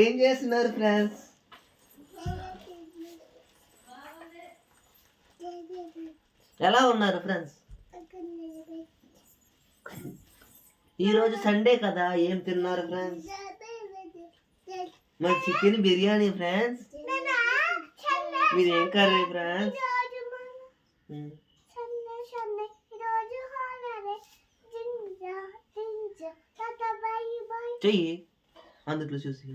ఏం చేస్తున్నారు ఫ్రెండ్స్? ఎలా ఉన్నారు ఫ్రెండ్స్? ఈరోజు సండే కదా ఏం తిన్నారు ఫ్రెండ్స్? మరి చికెన్ బిర్యానీ ఫ్రెండ్స్? మీరు ఏం కర్రీ ఫ్రెండ్స్? ఉమ్. చెయ్యి అందుట్లో చూసి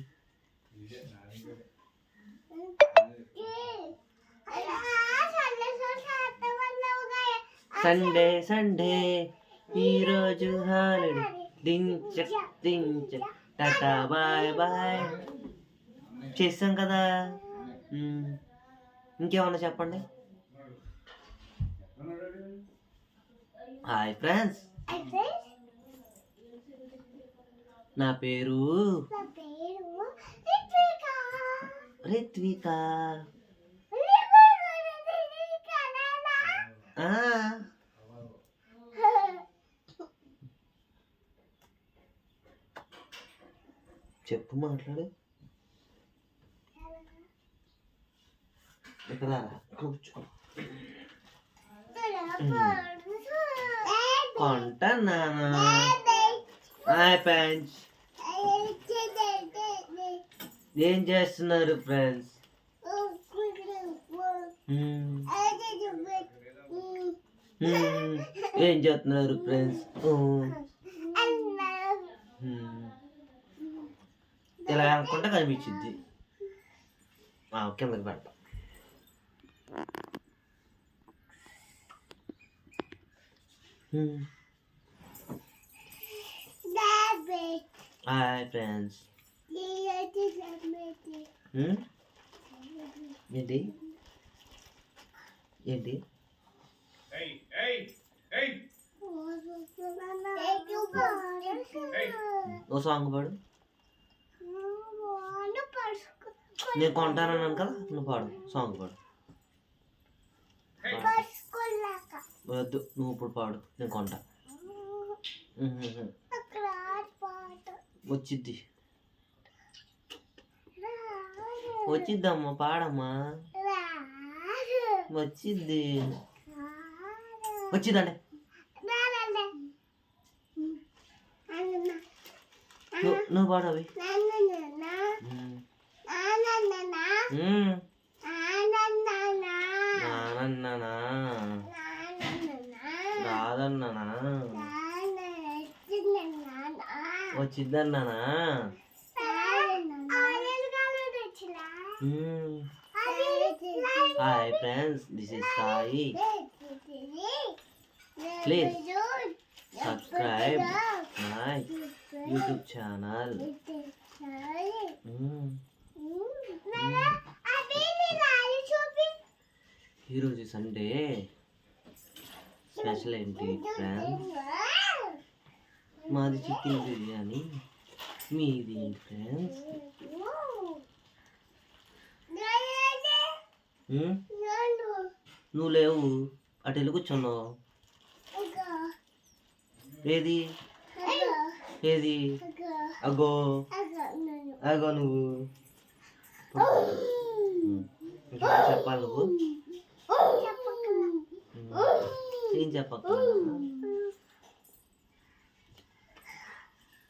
సండే సండే ఈరోజు హాలిడే దించ దించ టాటా బాయ్ బాయ్ చేసాం కదా ఉమ్. ఇంకేమన్నా చెప్పండి హాయ్ ఫ్రెండ్స్ నా పేరు? రిత్విక. ఆ, చెప్పు మాట్లాడు. ఇక్కడ కూర్చో. కొంటున్నాను హాయ్ ఫ్రెండ్స్. ఏం చేస్తున్నారు ఫ్రెండ్స్? ఏం చేస్తున్నారు ఫ్రెండ్స్? ఇలా అనుకుంటే కనిపించింది కిందకి పెడతా. హాయ్ ఫ్రెండ్స్ ఏంటి? ఏంటి? ఓ సాంగ్ పాడు. నేను కొంటానన్నాను కదా నువ్వు పాడు సాంగ్ పాడు. వద్దు నువ్వు ఇప్పుడు పాడు నేను కొంటా. వచ్చిద్ది వచ్చిద్దమ్మా పాడమ్మా వచ్చిద్ది వచ్చిందండి నువ్వు నువ్వు వచ్చిద్దన్నానా ఉమ్. Hi friends this is Sai Please subscribe my YouTube channel ఈరోజు సండే స్పెషల్ ఏంటి ఫ్రెండ్స్ మాది చికెన్ బిర్యానీ. మీది ఏంటి ఫ్రెండ్స్? నువ్వు లేవు. అటు వెళ్ళి కూర్చున్నావు. ఏది? ఏది? అగో. అగో. నువ్వు. చెప్పాలి నువ్వు. ఏం చెప్పక్క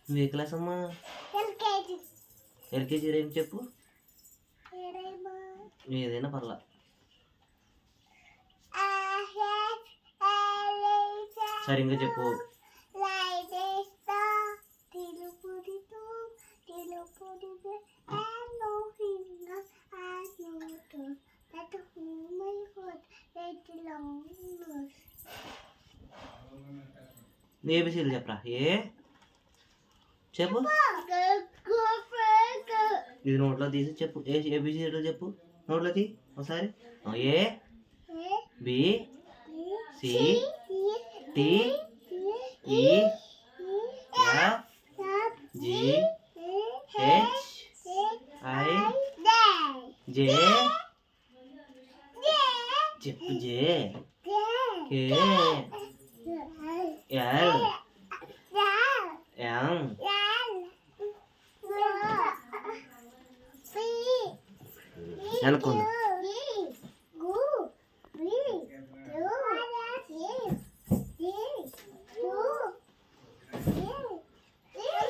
నువ్వు ఏ క్లాస్ అమ్మా ఎల్కేజీ ఏం చెప్పు ఏదైనా పర్లా సరిగ్గా చెప్పు ఏబిసీలు చెప్పరా ఏ చెప్పు. ఇది నోట్లో తీసి చెప్పు. ఏ ఏబిసీలు చెప్పు. నోట్లో తీ ఒకసారి A B C D E F G H I J చెప్పు జే కే ఎల్ ఎం వెనక్కుందా